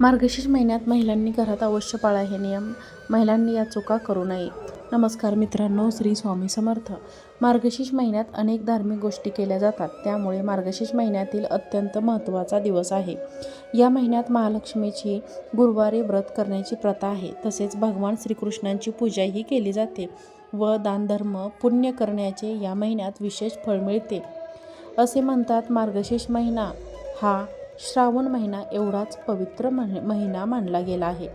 मार्गशीर्ष महिन्यात महिलांनी घरात अवश्य पाळा हे नियम. महिलांनी या चुका करू नये नमस्कार मित्रांनो श्री स्वामी समर्थ. मार्गशीर्ष महिन्यात अनेक धार्मिक गोष्टी केल्या जातात. त्यामुळे मार्गशीर्ष महिन्यातील अत्यंत महत्त्वाचा दिवस आहे. या महिन्यात महालक्ष्मीची गुरुवारी व्रत करण्याची प्रथा आहे. तसेच भगवान श्रीकृष्णांची पूजाही केली जाते व दानधर्म पुण्य करण्याचे या महिन्यात विशेष फळ मिळते. असे म्हणतात मार्गशीर्ष महिना हा श्रावण महिना एवढाच पवित्र महिना मानला गेला आहे.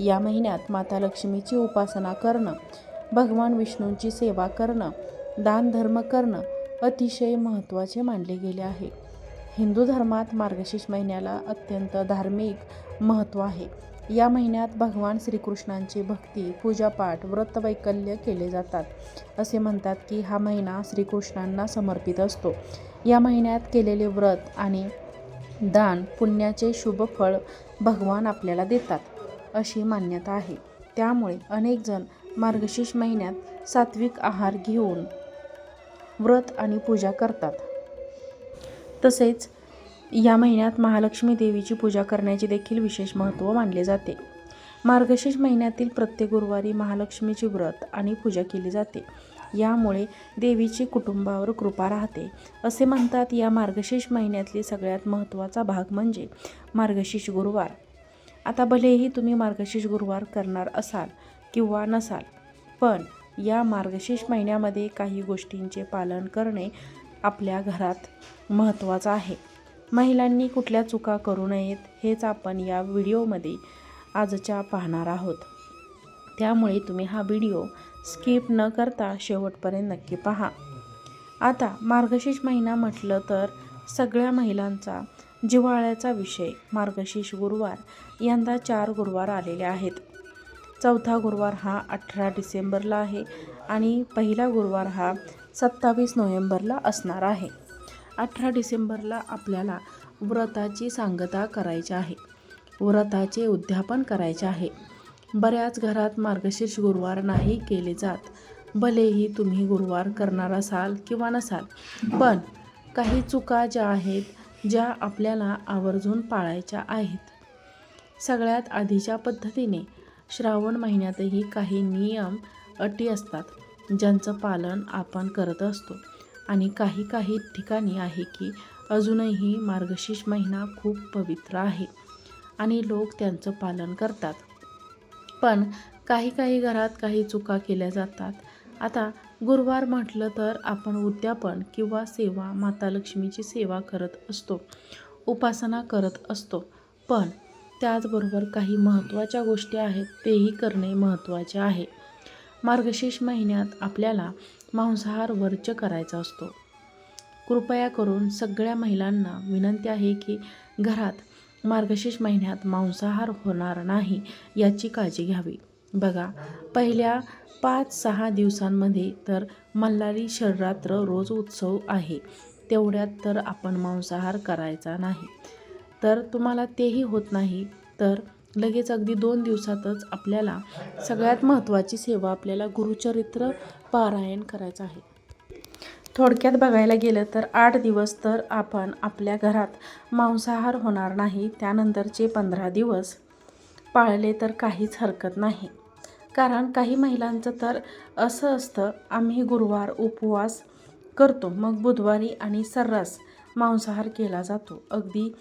या महिन्यात माता लक्ष्मीची उपासना करणं भगवान विष्णूंची सेवा करणं दानधर्म करणं अतिशय महत्त्वाचे मानले गेले आहे. हिंदू धर्मात मार्गशीर्ष महिन्याला अत्यंत धार्मिक महत्त्व आहे. या महिन्यात भगवान श्रीकृष्णांची भक्ती पूजापाठ व्रतवैकल्य केले जातात. असे म्हणतात की हा महिना श्रीकृष्णांना समर्पित असतो. या महिन्यात केलेले व्रत आणि दान पुण्याचे शुभ फळ भगवान आपल्याला देतात अशी मान्यता आहे. त्यामुळे अनेकजण मार्गशीर्ष महिन्यात सात्विक आहार घेऊन व्रत आणि पूजा करतात. तसेच या महिन्यात महालक्ष्मी देवीची पूजा करण्याचे देखील विशेष महत्त्व मानले जाते. मार्गशीर्ष महिन्यातील प्रत्येक गुरुवारी महालक्ष्मीची व्रत आणि पूजा केली जाते. यामुळे देवीची कुटुंबावर कृपा राहते. असे म्हणतात या मार्गशीर्ष महिन्यातली सगळ्यात महत्त्वाचा भाग म्हणजे मार्गशीर्ष गुरुवार. आता भलेही तुम्ही मार्गशीर्ष गुरुवार करणार असाल किंवा नसाल पण या मार्गशीर्ष महिन्यामध्ये काही गोष्टींचे पालन करणे आपल्या घरात महत्त्वाचं आहे. महिलांनी कुठल्या चुका करू नयेत हेच आपण या व्हिडिओमध्ये आजच्या पाहणार आहोत. त्यामुळे तुम्ही हा व्हिडिओ स्किप न करता शेवटपर्यंत नक्की पहा. आता मार्गशीर्ष महिना म्हटलं तर सगळ्या महिलांचा जिव्हाळ्याचा विषय. मार्गशीर्ष गुरुवार. यंदा चार गुरुवार आलेले आहेत. चौथा गुरुवार हा अठरा डिसेंबरला आहे आणि पहिला गुरुवार हा सत्तावीस नोव्हेंबरला असणार आहे. अठरा डिसेंबरला आपल्याला व्रताची सांगता करायची आहे. व्रताचे उद्यापन करायचे आहे. बऱ्याच घरात मार्गशीर्ष गुरुवार नाही केले जात. भलेही तुम्ही गुरुवार करणार असाल किंवा नसाल पण काही चुका ज्या आहेत ज्या आपल्याला आवर्जून पाळायच्या आहेत. सगळ्यात आधीच्या पद्धतीने श्रावण महिन्यातही काही नियम अटी असतात ज्यांचं पालन आपण करत असतो. आणि काही काही ठिकाणी आहे की अजूनही मार्गशीर्ष महिना खूप पवित्र आहे आणि लोक त्यांचं पालन करतात. पण काही काही घरात काही चुका केल्या जातात. आता गुरुवार म्हटलं तर आपण उद्यापन किंवा सेवा माता लक्ष्मीची सेवा करत असतो उपासना करत असतो. पण त्याचबरोबर काही महत्त्वाच्या गोष्टी आहेत तेही करणे महत्त्वाचे आहे. मार्गशीर्ष महिन्यात आपल्याला मांसाहार वर्ज करायचा असतो. कृपया करून सगळ्या महिलांना विनंती आहे की घरात मार्गशीर्ष महिन्यात मांसाहार होणार नाही याची काळजी घ्यावी. बघा पहिल्या पाच सहा दिवसांमध्ये तर मल्हारी शररात्र रोज उत्सव आहे. तेवढ्यात तर आपण मांसाहार करायचा नाही. तर तुम्हाला तेही होत नाही तर लगेच अगदी दोन दिवसातच आपल्याला सगळ्यात महत्त्वाची सेवा आपल्याला गुरुचरित्र पारायण करायचं आहे. थोडक्यात बघायला गेलं तर आठ दिवस तर आपण आपल्या घरात मांसाहार होणार नाही त्यानंतरचे पंधरा दिवस. पाळले तर काहीच हरकत नाही. कारण काही महिलांचं तर असं असतं आम्ही गुरुवार उपवास करतो मग बुधवारी आणि सर्रास मांसाहार केला जातो. अगदी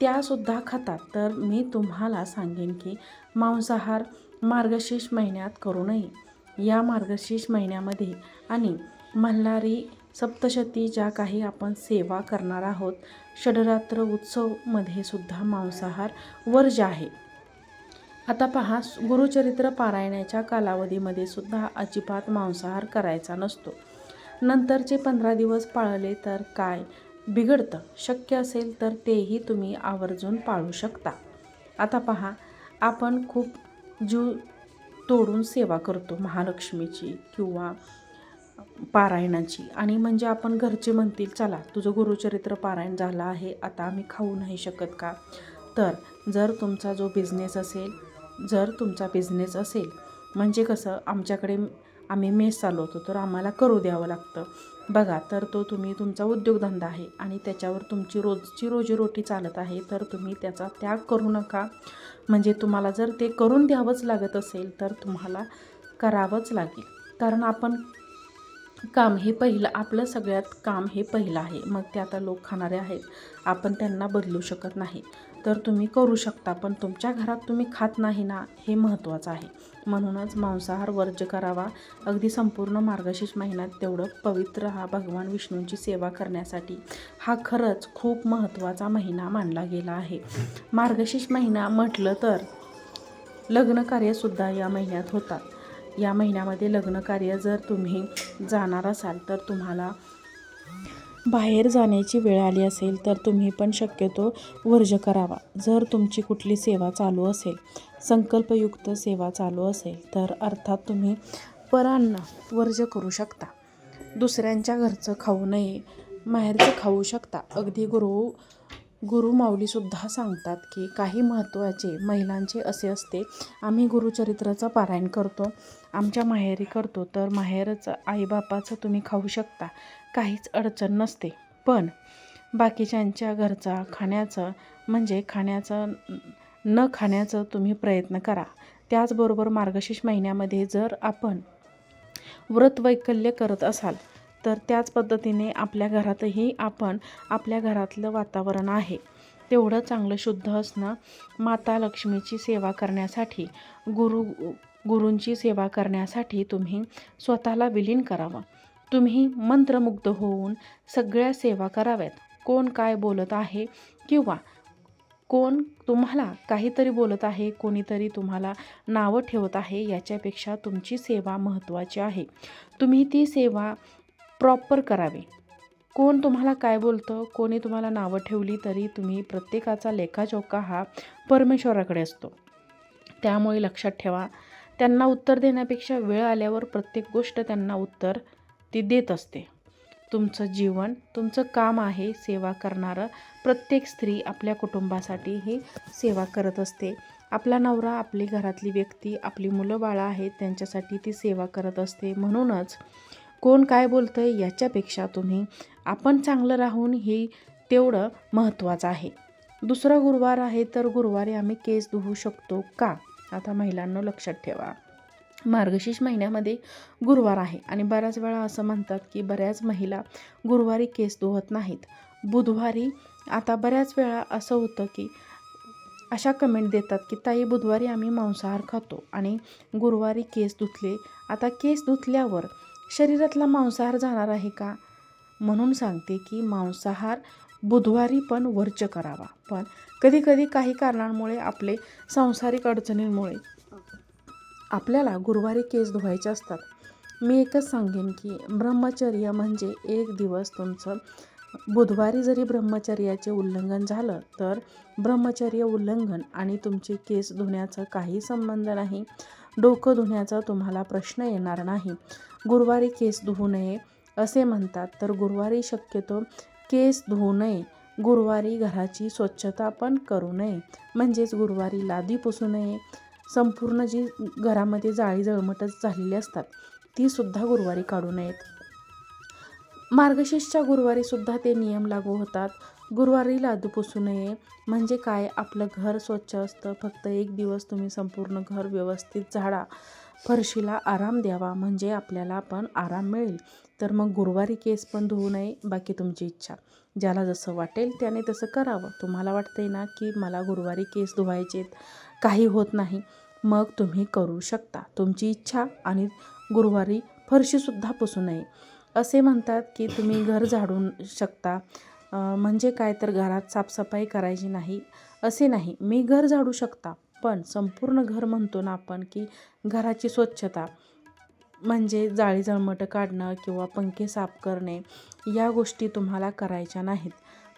त्यासुद्धा खातात. तर मी तुम्हाला सांगेन की मांसाहार मार्गशीर्ष महिन्यात करू नये. या मार्गशीर्ष महिन्यामध्ये आणि मल्हारी सप्तशती ज्या काही आपण सेवा करणार आहोत षडरात्र उत्सवमध्ये सुद्धा मांसाहार वर्ज आहे. आता पहा गुरुचरित्र पारायणाच्या कालावधीमध्ये सुद्धा अजिबात मांसाहार करायचा नसतो. नंतरचे पंधरा दिवस पाळले तर काय बिघडतं? शक्य असेल तर तेही तुम्ही आवर्जून पाळू शकता. आता पहा आपण खूप जीव तोडून सेवा करतो महालक्ष्मीची किंवा पारायणाची. आणि म्हणजे आपण घरचे म्हणतील चला तुझं गुरुचरित्र पारायण झालं आहे आता आम्ही खाऊ नाही शकत का? तर जर तुमचा जो बिझनेस असेल जर तुमचा बिझनेस असेल म्हणजे कसं आमच्याकडे आम्ही मेस चालवतो तर आम्हाला करू द्यावं लागतं. बघा तर तो तुम्ही तुमचा उद्योगधंदा आहे आणि त्याच्यावर तुमची रोजची रोजीरोटी चालत आहे तर तुम्ही त्याचा त्याग करू नका. म्हणजे तुम्हाला जर ते करून द्यावंच लागत असेल तर तुम्हाला करावंच लागेल. कारण आपण काम हे पहिलं आपलं सगळ्यात काम हे पहिलं आहे. मग ते आता लोक खाणारे आहेत. आपण त्यांना बदलू शकत नाही. तर तुम्ही करू शकता पण तुमच्या घरात तुम्ही खात नाही ना हे महत्त्वाचं आहे. म्हणूनच मांसाहार वर्ज करावा. अगदी संपूर्ण मार्गशीर्ष महिन्यात तेवढं पवित्र हा भगवान विष्णूंची सेवा करण्यासाठी हा खरंच खूप महत्त्वाचा महिना मानला गेला आहे. मार्गशीर्ष महिना म्हटलं तर लग्नकार्यसुद्धा या महिन्यात होतात. या महिन्यामध्ये लग्नकार्य जर तुम्ही जाणार असाल तर तुम्हाला बाहेर जाण्याची वेळ आली असेल तर तुम्ही पण शक्यतो वर्ज करावा. जर तुमची कुठली सेवा चालू असेल संकल्पयुक्त सेवा चालू असेल तर अर्थात तुम्ही परान्न वर्ज करू शकता. दुसऱ्यांच्या घरचं खाऊ नये बाहेरचं खाऊ शकता. अगदी गुरु गुरु माऊलीसुद्धा सांगतात की काही महत्त्वाचे महिलांचे असे असते. आम्ही गुरुचरित्राचं पारायण करतो आमच्या माहेरी करतो तर माहेरचं आईबापाचं तुम्ही खाऊ शकता. काहीच अडचण नसते. पण बाकीच्यांच्या घरचा खाण्याचं म्हणजे खाण्याचं न खाण्याचं तुम्ही प्रयत्न करा. त्याचबरोबर मार्गशीर्ष महिन्यामध्ये जर आपण व्रत वैकल्य करत असाल तर त्याच पद्धतीने आपल्या घरातही आपण आपल्या घरातलं वातावरण आहे. तेवढं चांगलं शुद्ध असणं माता लक्ष्मीची सेवा करण्यासाठी गुरु गुरूंची सेवा करण्यासाठी तुम्ही स्वतःला विलीन करावं. तुम्ही मंत्रमुग्ध होऊन सगळ्या सेवा कराव्यात. कोण काय बोलत आहे किंवा कोण तुम्हाला काहीतरी बोलत आहे कोणीतरी तुम्हाला नावं ठेवत आहे याच्यापेक्षा तुमची सेवा महत्त्वाची आहे. तुम्ही ती सेवा प्रॉपर करावे. कोण तुम्हाला काय बोलतं कोणी तुम्हाला नावं ठेवली तरी तुम्ही प्रत्येकाचा लेखाजोखा हा परमेश्वराकडे असतो. त्यामुळे लक्षात ठेवा त्यांना उत्तर देण्यापेक्षा वेळ आल्यावर प्रत्येक गोष्ट त्यांना उत्तर ती देत असते. तुमचं जीवन तुमचं काम आहे सेवा करणारं प्रत्येक स्त्री आपल्या कुटुंबासाठी ही सेवा करत असते. आपला नवरा आपली घरातली व्यक्ती आपली मुलं बाळं आहेत त्यांच्यासाठी ती सेवा करत असते. म्हणूनच कोण काय बोलतं आहे याच्यापेक्षा तुम्ही आपण चांगलं राहून हे तेवढं महत्त्वाचं आहे. दुसरा गुरुवार आहे तर गुरुवारी आम्ही केस धुवू शकतो का? आता महिलांना लक्षात ठेवा. मार्गशीर्ष महिन्यामध्ये गुरुवार आहे आणि बऱ्याच वेळा असं म्हणतात की बऱ्याच महिला गुरुवारी केस धुवत नाहीत. बुधवारी आता बऱ्याच वेळा असं होतं की अशा कमेंट देतात की ताई बुधवारी आम्ही मांसाहार खातो आणि गुरुवारी केस धुतले. आता केस धुतल्यावर शरीरातला मांसाहार जाणार आहे का? म्हणून सांगते की मांसाहार बुधवारी पण वर्ज करावा. पण कधीकधी काही कारणांमुळे आपले सांसारिक अडचणींमुळे आपल्याला गुरुवारी केस धुवायचे असतात. मी एकच सांगेन की ब्रह्मचर्य म्हणजे एक दिवस तुमचं बुधवारी जरी ब्रह्मचर्याचे उल्लंघन झालं तर ब्रह्मचर्य उल्लंघन आणि तुमचे केस धुण्याचा काही संबंध नाही. डोकं धुण्याचा तुम्हाला प्रश्न येणार नाही. गुरुवारी केस धुवू नये असे म्हणतात. तर गुरुवारी शक्यतो केस धुवू नये. गुरुवारी घराची स्वच्छता पण करू नये. म्हणजेच गुरुवारी लादी पुसू नये. संपूर्ण जी घरामध्ये जाळी जळमटच झालेली असतात तीसुद्धा गुरुवारी काढू नयेत. मार्गशीर्षच्या गुरुवारीसुद्धा ते नियम लागू होतात. गुरुवारी लादू पुसू नये. म्हणजे काय? आपलं घर स्वच्छ असतं. फक्त एक दिवस तुम्ही संपूर्ण घर व्यवस्थित झाडा. फरशीला आराम द्यावा. म्हणजे आपल्याला पण आराम मिळेल. तर मग गुरुवारी केस पण धुवू नये. बाकी तुमची इच्छा. ज्याला जसं वाटेल त्याने तसं करावं. तुम्हाला वाटतंय ना की मला गुरुवारी केस धुवायचेत? काही होत नाही. मग तुम्ही करू शकता. तुमची इच्छा आणि गुरुवारी फरशीसुद्धा पुसू नये. असे म्हणतात की तुम्ही घर झाडून शकता. म्हणजे काय तर घरात साफसफाई करायची नाही असे नाही. मी घर झाडू शकता पण संपूर्ण घर म्हणतो ना आपण की घराची स्वच्छता म्हणजे जाळी जळमटं काढणं किंवा पंखे साफ करणे या गोष्टी तुम्हाला करायच्या नाहीत.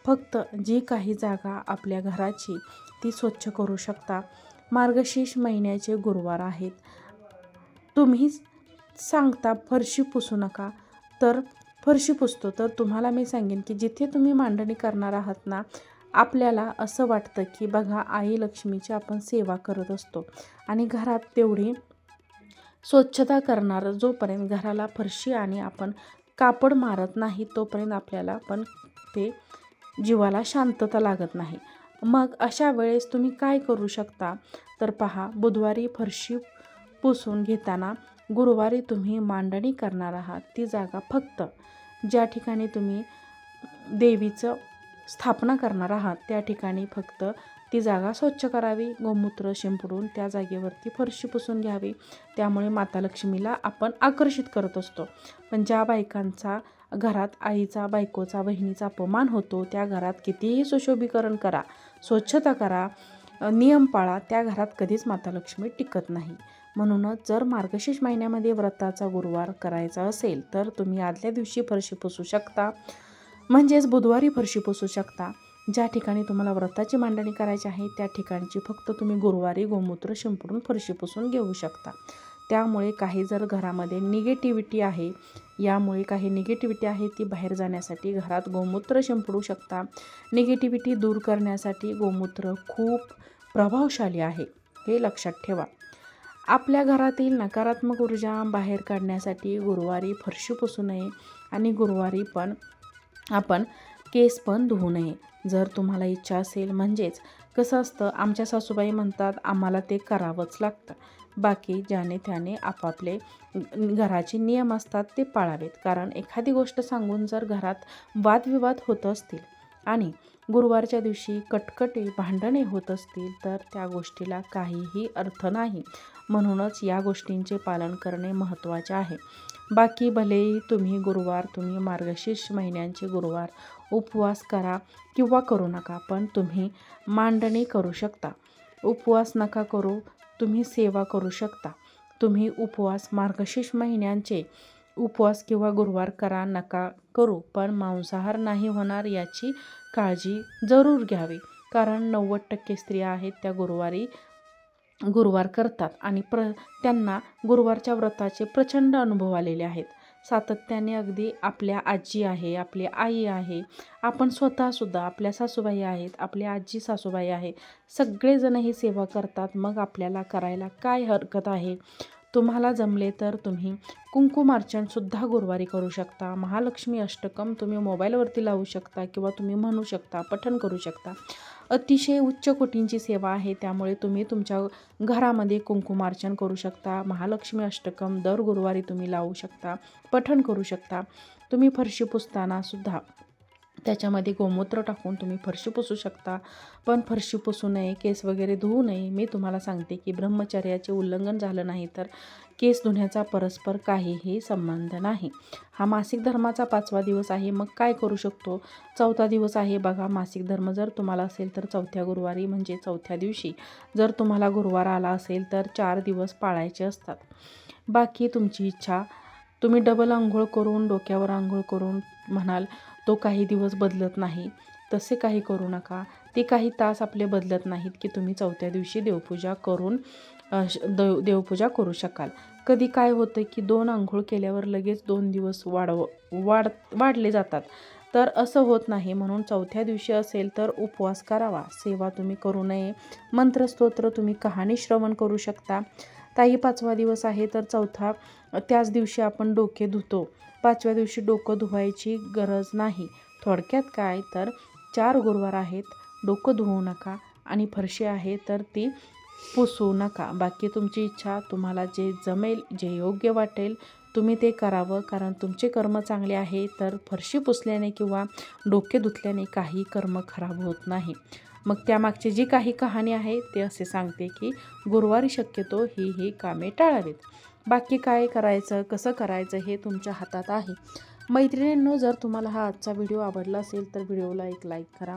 फक्त जी काही जागा आपल्या घराची ती स्वच्छ करू शकता. मार्गशीर्ष महिन्याचे गुरुवार आहेत. तुम्ही सांगता फरशी पुसू नका. तर फरशी पुसतो. तर तुम्हाला मी सांगेन की जिथे तुम्ही मांडणी करणार आहात ना आपल्याला असं वाटतं की बघा आई लक्ष्मीची आपण सेवा करत असतो. आणि घरात तेवढी स्वच्छता करणार जोपर्यंत घराला फरशी आणि आपण कापड मारत नाही तोपर्यंत आपल्याला पण ते जीवाला शांतता लागत नाही. मग अशा वेळेस तुम्ही काय करू शकता? तर पहा बुधवारी फरशी पुसून घेताना गुरुवारी तुम्ही मांडणी करणार आहात. ती जागा फक्त ज्या ठिकाणी तुम्ही देवीचं स्थापना करणार आहात त्या ठिकाणी फक्त ती जागा स्वच्छ करावी गोमूत्र शिंपडून त्या जागेवरती फरशी पुसून घ्यावी. त्यामुळे माता लक्ष्मीला आपण आकर्षित करत असतो. पण ज्या बायकांचा घरात आईचा बायकोचा बहिणीचा अपमान होतो त्या घरात कितीही सुशोभीकरण करा स्वच्छता करा नियम पाळा त्या घरात कधीच माता लक्ष्मी टिकत नाही. म्हणूनच जर मार्गशीर्ष महिन्यामध्ये व्रताचा गुरुवार करायचा असेल तर तुम्ही आदल्या दिवशी फरशी पुसू शकता. म्हणजेच बुधवारी फरशी पुसू शकता. ज्या ठिकाणी तुम्हाला व्रताची मांडणी करायची आहे त्या ठिकाणची फक्त तुम्ही गुरुवारी गोमूत्र शिंपडून फरशी पुसून घेऊ शकता. त्यामुळे काही जर घरामध्ये निगेटिव्हिटी आहे यामुळे काही निगेटिव्हिटी आहे ती बाहेर जाण्यासाठी घरात गोमूत्र शिंपडू शकता. निगेटिव्हिटी दूर करण्यासाठी गोमूत्र खूप प्रभावशाली आहे हे लक्षात ठेवा. आपल्या घरातील नकारात्मक ऊर्जा बाहेर काढण्यासाठी गुरुवारी फरशी पुसू नये आणि गुरुवारी पण आपण केस पण धुवू नये. जर तुम्हाला इच्छा असेल म्हणजेच कसं असतं आमच्या सासूबाई म्हणतात आम्हाला ते करावंच लागतं. बाकी ज्याने त्याने आपापले घराचे नियम असतात ते पाळावेत. कारण एखादी गोष्ट सांगून जर घरात वादविवाद होत असतील आणि गुरुवारच्या दिवशी कटकटे भांडणे होत असतील तर त्या गोष्टीला काहीही अर्थ नाही. म्हणूनच या गोष्टींचे पालन करणे महत्त्वाचे आहे. बाकी भलेही तुम्ही गुरुवार तुम्ही मार्गशीर्ष महिन्यांचे गुरुवार उपवास करा किंवा करू नका पण तुम्ही मांडणी करू शकता. उपवास नका करू तुम्ही सेवा करू शकता. तुम्ही उपवास मार्गशीर्ष महिन्यांचे उपवास किंवा गुरुवार करा नका करू पण मांसाहार नाही होणार याची काळजी जरूर घ्यावी. कारण नव्वद टक्के स्त्रिया आहेत त्या गुरुवारी गुरुवार करतात आणि प्र त्यांना गुरुवारच्या व्रताचे प्रचंड अनुभव आलेले आहेत. सातत्याने अगदी आपल्या आजी आहे आपली आई आहे आपण स्वतःसुद्धा आपल्या सासूबाई आहेत आपली आजी सासूबाई आहे. सगळेजण ही सेवा करतात मग आपल्याला करायला काय हरकत आहे? तुम्हाला जमले तर तुम्ही कुंकुमार्चनसुद्धा गुरुवारी करू शकता. महालक्ष्मी अष्टकम तुम्ही मोबाईलवरती लावू शकता किंवा तुम्ही म्हणू शकता पठण करू शकता. अतिशय उच्च कोटींची सेवा आहे त्यामुळे तुम्ही तुमच्या घरामध्ये कुंकुमार्चन करू शकता महालक्ष्मी अष्टकम दर गुरुवारी तुम्ही लावू शकता पठण करू शकता. तुम्ही फरशी पुसताना सुद्धा त्याच्यामध्ये गोमूत्र टाकून तुम्ही फरशी पुसू शकता. पण फरशी पुसू नये केस वगैरे धुवू नये. मी तुम्हाला सांगते की ब्रह्मचर्याचे उल्लंघन झालं नाही तर केस धुण्याचा परस्पर काहीही संबंध नाही. हा मासिक धर्माचा पाचवा दिवस आहे. मग काय करू शकतो? चौथा दिवस आहे. बघा मासिक धर्म जर तुम्हाला असेल तर चौथ्या गुरुवारी म्हणजे चौथ्या दिवशी. जर तुम्हाला गुरुवार आला असेल तर चार दिवस पाळायचे असतात. बाकी तुमची इच्छा. तुम्ही डबल आंघोळ करून डोक्यावर आंघोळ करून म्हणाल तो काही दिवस बदलत नाही. तसे काही करू नका. ते काही तास आपले बदलत नाहीत की तुम्ही चौथ्या दिवशी देवपूजा करून श- देव देवपूजा करू शकाल. कधी काय होतं की दोन आंघोळ केल्यावर लगेच दोन दिवस वाढव वाढ वाढले जातात. तर असं होत नाही. म्हणून चौथ्या दिवशी असेल तर उपवास करावा. सेवा तुम्ही करू नये. मंत्रस्तोत्र तुम्ही कहाणी श्रवण करू शकता. ताई पाचवा दिवस आहे तर चौथा त्याच दिवशी आपण डोके धुतो. पाचव्या दिवशी डोकं धुवायची गरज नाही. थोडक्यात काय तर चार गुरुवार आहेत डोकं धुवू नका आणि फरशी आहे तर ती पुसू नका. बाकी तुमची इच्छा तुम्हाला जे जमेल जे योग्य वाटेल तुम्ही ते करावं. कारण तुमचे कर्म चांगले आहे तर फरशी पुसल्याने किंवा डोके धुतल्याने काही कर्म खराब होत नाही. मग त्यामागची जी काही कहाणी आहे ते असे सांगते की गुरुवारी शक्यतो ही ही कामे टाळावीत. बाकी काय करायचं कसं करायचं हे तुमच्या हातात आहे. मैत्रिणींनो जर तुम्हाला हा आजचा व्हिडिओ आवडला असेल तर व्हिडिओला एक लाईक करा.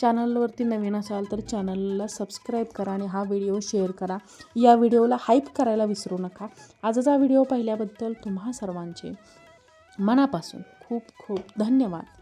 चॅनलवरती नवीन असाल तर चॅनलला सबस्क्राईब करा आणि हा व्हिडिओ शेअर करा. या व्हिडिओला हाईप करायला विसरू नका. आजचा व्हिडिओ पाहिल्याबद्दल तुम्हा सर्वांचे मनापासून खूप खूप धन्यवाद.